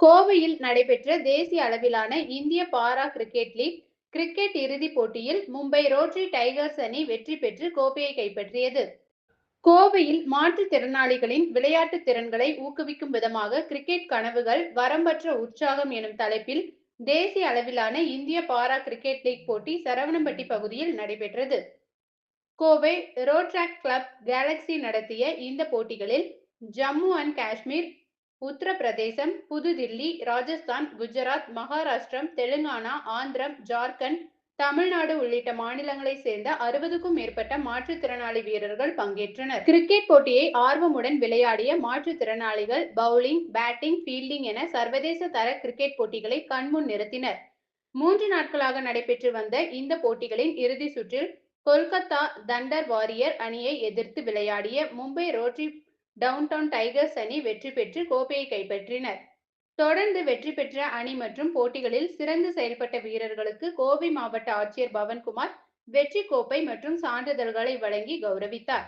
கோவையில் நடைபெற்ற தேசிய அளவிலான இந்திய பாரா கிரிக்கெட் லீக் கிரிக்கெட் இறுதிப் போட்டியில் மும்பை ரோட்டரி டைகர்ஸ் அணி வெற்றி பெற்று கோப்பையை கைப்பற்றியது. கோவையில் மாற்றுத்திறனாளிகளின் விளையாட்டு திறன்களை ஊக்குவிக்கும் விதமாக கிரிக்கெட் கனவுகள் வரம்பற்ற உற்சாகம் எனும் தலைப்பில் தேசிய அளவிலான இந்திய பாரா கிரிக்கெட் லீக் போட்டி சரவணம்பட்டி பகுதியில் நடைபெற்றது. கோவை ரோட்ராக் கிளப் கேலக்ஸி நடத்திய இந்த போட்டிகளில் ஜம்மு அண்ட் காஷ்மீர் உத்தரப்பிரதேசம் புதுதில்லி ராஜஸ்தான் குஜராத் மகாராஷ்டிரம் தெலுங்கானா ஆந்திரம் ஜார்க்கண்ட் தமிழ்நாடு உள்ளிட்ட மாநிலங்களை சேர்ந்த அறுபதுக்கும் மேற்பட்ட மாற்றுத்திறனாளி வீரர்கள் பங்கேற்றனர். கிரிக்கெட் போட்டியை ஆர்வமுடன் விளையாடிய மாற்றுத்திறனாளிகள் பவுலிங் பேட்டிங் ஃபீல்டிங் என சர்வதேச தர கிரிக்கெட் போட்டிகளை கண்முன் நிறுத்தினர். மூன்று நாட்களாக நடைபெற்று வந்த இந்த போட்டிகளின் இறுதி சுற்றில் கொல்கத்தா தண்டர் வாரியர் அணியை எதிர்த்து விளையாடிய மும்பை ரோட்டரி டவுன்டவுன் டைகர்ஸ் அணி வெற்றி பெற்று கோப்பையை கைப்பற்றினர். தொடர்ந்து வெற்றி பெற்ற அணி மற்றும் போட்டிகளில் சிறந்து செயல்பட்ட வீரர்களுக்கு கோவை மாவட்ட ஆட்சியர் பவன்குமார் வெற்றி கோப்பை மற்றும் சான்றிதழ்களை வழங்கி கௌரவித்தார்.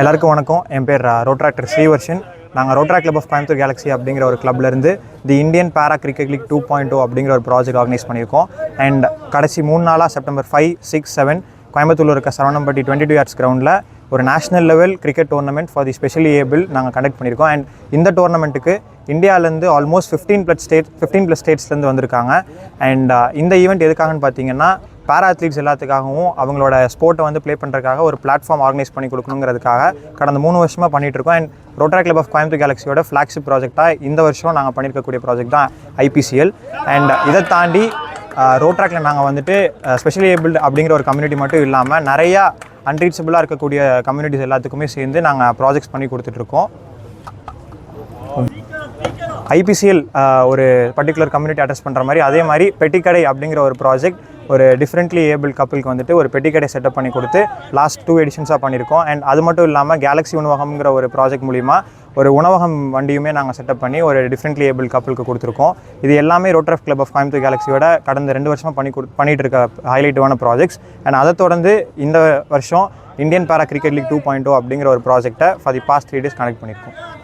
எல்லாருக்கும் வணக்கம். என் பேர் ரோட்ராக்டர் ஸ்ரீவர்ஷன். நாங்கள் Rotaract club of Coimbatore Galaxy அப்படிங்கிற ஒரு கிளப்லேருந்து the Indian para cricket league two point two அப்படிங்கிற ஒரு ப்ராஜெக்ட் ஆர்கனைஸ் பண்ணியிருக்கோம். அண்ட் கடைசி மூணு நாளாக செப்டம்பர் ஃபைவ் சிக்ஸ் செவன் கோயம்புத்தூரில் இருக்க சரவணம்பட்டி டுவெண்ட்டி டூ இயர்ஸ் கிரவுண்டில் ஒரு national level cricket tournament for the specially able நாங்கள் கண்டக்ட் பண்ணியிருக்கோம். அண்ட் இந்த டோர்னமெண்ட்டுக்கு இந்தியாவிலேருந்து almost fifteen plus state fifteen plus ஸ்டேட்ஸ்லேருந்து வந்திருக்காங்க. அண்ட் uh, இந்த ஈவெண்ட் எதுக்காகன்னு பார்த்தீங்கன்னா பேரா அத்லீட்ஸ் எல்லாத்துக்காகவும் அவங்களோட ஸ்போர்ட்டை வந்து ப்ளே பண்ணுறதுக்காக ஒரு பிளாட்ஃபார்ம் ஆர்கனைஸ் பண்ணி கொடுக்கணுங்கிறதுக்காக கடந்த மூணு வருஷமாக பண்ணிகிட்ருக்கோம் இருக்கோம் and Rotaract club of Coimbatore கேலக்ஸியோட flagship ப்ராஜெக்டாக இந்த வருஷம் நாங்கள் பண்ணியிருக்கக்கூடிய ப்ராஜெக்ட் தான் ஐபிசிஎல் அண்ட் இதை தாண்டி uh, ரோட்ராக்கில் நாங்கள் வந்துட்டு uh, ஸ்பெஷலி ஏபிள்டு அப்படிங்கிற ஒரு கம்யூனிட்டி மட்டும் இல்லாமல் நிறையா அன்ரீச்சபிளாக இருக்கக்கூடிய கம்யூனிட்டிஸ் எல்லாத்துக்குமே சேர்ந்து நாங்கள் ப்ராஜெக்ட்ஸ் பண்ணி கொடுத்துட்ருக்கோம். ஐபிசிஎல் ஒரு பர்டிகுலர் கம்யூனிட்டி அட்ரஸ் பண்ணுற மாதிரி அதே மாதிரி பெட்டிக்கடை அப்படிங்கிற ஒரு ப்ராஜெக்ட் ஒரு டிஃப்ரெண்ட்லி ஏபிள் கப்பலுக்கு வந்துட்டு ஒரு பெட்டிக்கடை செட்டப் பண்ணி கொடுத்து லாஸ்ட் டூ எடிஷன்ஸாக பண்ணியிருக்கோம் அண்ட் அது மட்டும் இல்லாமல் கேலக்ஸி உணவகம்ங்கிற ஒரு ப்ராஜெக்ட் மூலிமா ஒரு உணவகம் வண்டியுமே நாங்கள் செட்டப் பண்ணி ஒரு டிஃப்ரெண்ட்லி ஏபிள் கப்பலுக்கு கொடுத்துருக்கோம். இது எல்லாமே ரோட்ரஃப் கிளப் ஆஃப் கோயம்புத்தூர் கேலக்ஸியோட கடந்த ரெண்டு வருஷமாக பண்ணி கொடு பண்ணிகிட்டு இருக்க ஹைலைட்டான ப்ராஜெக்ட்ஸ் அண்ட் அதை தொடர்ந்து இந்த வருஷம் Indian para cricket league two point two அப்படிங்கிற ஒரு ப்ராஜெக்ட்டை for the past three days connect பண்ணியிருக்கோம்